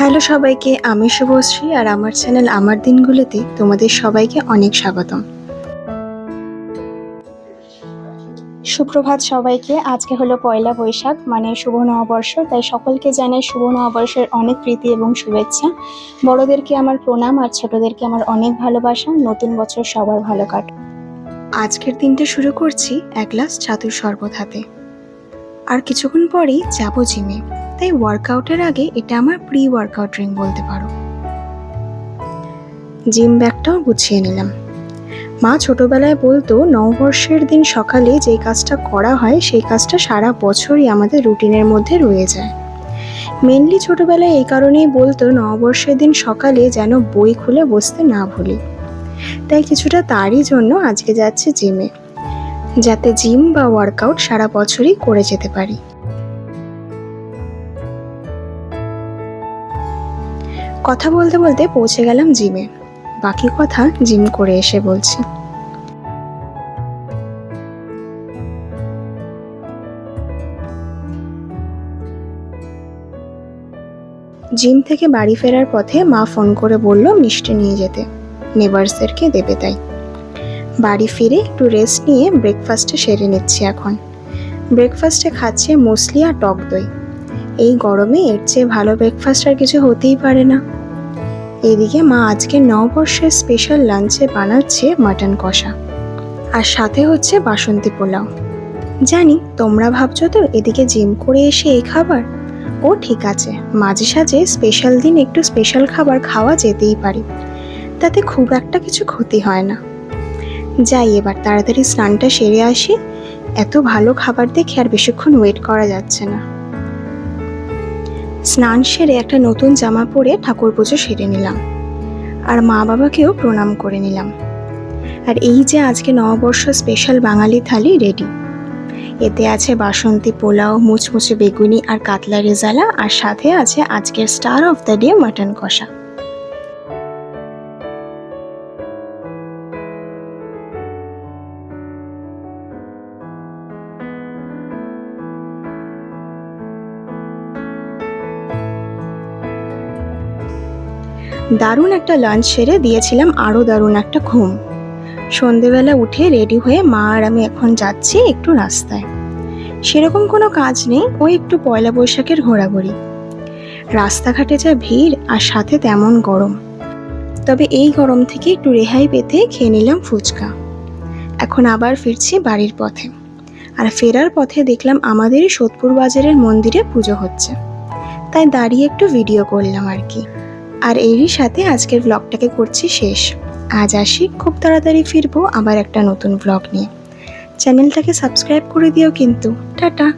Hello সবাইকে আমি শুভশ্রী আর আমার চ্যানেল আমার দিনগুলোতে তোমাদের সবাইকে অনেক স্বাগতম। সুপ্রভাত সবাইকে আজকে হলো পয়লা বৈশাখ মানে শুভ নববর্ষ তাই সকলকে জানাই শুভ নববর্ষের অনেক প্রীতি এবং শুভেচ্ছা। বড়দেরকে আমার প্রণাম আর ছোটদেরকে আমার অনেক ভালোবাসা। নতুন বছর সবার ভালো কাট আজকের দিনটা শুরু করছি এক গ্লাস ছাতুর শরবত হাতে। আর কিছুক্ষণ পরেই যাব জিমে। তাই ওয়ার্কআউটের আগে এটা আমার প্রি ওয়ার্কআউট ড্রিঙ্ক বলতে পারো। জিম ব্যাগটাও গুছিয়ে নিলাম। মা ছোটবেলায় বলতো, নববর্ষের দিন সকালে যে কাজটা করা হয়, সেই কাজটা সারা বছরই আমাদের রুটিনের মধ্যে রয়ে যায়। মেনলি ছোটবেলায় এই কারণেই বলতো, নববর্ষের দিন সকালে যেন বই খুলে বসতে না ভুলি। তাই কিছুটা তারই জন্য আজকে যাচ্ছে জিমে যাতে জিম বা ওয়ার্কআউট সারা বছরই করে যেতে পারি। কথা বলতে বলতে পৌঁছে গেলাম জিমে। বাকি কথা জিম করে এসে বলছি। জিম থেকে বাড়ি ফেরার পথে মা ফোন করে বলল মিষ্টি নিয়ে যেতে। নেবার্সদেরকে দেবে তাই। বাড়ি ফিরে একটু রেস্ট নিয়ে ব্রেকফাস্টে সেরে নিচ্ছি এখন। ব্রেকফাস্টে খাচ্ছে মুসলি আর টক দই। এই গরমে এর চেয়ে ভালো ব্রেকফাস্ট আর কিছু হতেই পারে না। এদিকে মা আজকে নববর্ষের স্পেশাল লাঞ্চে বানাচ্ছে মাটন কষা। আর সাথে হচ্ছে বাসন্তী পোলাও। জানি, তোমরা ভাবছ তো এদিকে জিম করে এসে এই খাবার? ও ঠিক আছে, মাঝে সাঝে স্পেশাল দিন একটু স্পেশাল খাবার খাওয়া যেতেই পারে। তাতে খুব একটা কিছু ক্ষতি হয় না। যাই, এবার তাড়াতাড়ি স্নানটা সেরে আসি। এত ভালো খাবার দেখে আর বেশিক্ষণ ওয়েট করা যাচ্ছে না। স্নান সেরে একটা নতুন জামা পরে ঠাকুর পুজো সেরে নিলাম। আর মা বাবাকেও প্রণাম করে নিলাম। আর এই যে আজকে নববর্ষ স্পেশাল বাঙালি থালি রেডি এতে আছে বাসন্তী পোলাও, মুচমুচে বেগুনি আর কাতলা রেজালা, আর সাথে আছে আজকের star of the day mutton কষা। দারুণ একটা লাঞ্চ সেরে দিয়েছিলাম আরও দারুণ একটা ঘুম। সন্ধেবেলা উঠে রেডি হয়ে মা আর আমি এখন যাচ্ছি একটু রাস্তায়। সেরকম কোনো কাজ নেই ওই একটু পয়লা বৈশাখের ঘোরাঘুরি। রাস্তাঘাটে যা ভিড় আর সাথে তেমন গরম। তবে এই গরম থেকে একটু রেহাই পেতে খেয়ে নিলাম ফুচকা। এখন আবার ফিরছি বাড়ির পথে। আর ফেরার পথে দেখলাম আমাদেরই সোদপুর বাজারের মন্দিরে পুজো হচ্ছে। তাই দাঁড়িয়ে একটু ভিডিও করলাম আর কি। আর এরই সাথে আজকের ব্লগটাকে করছি শেষ। আজ আসি, খুব তাড়াতাড়ি ফিরবো আবার একটা নতুন ব্লগ নিয়ে। চ্যানেলটাকে সাবস্ক্রাইব করে দিও কিন্তু। টাটা!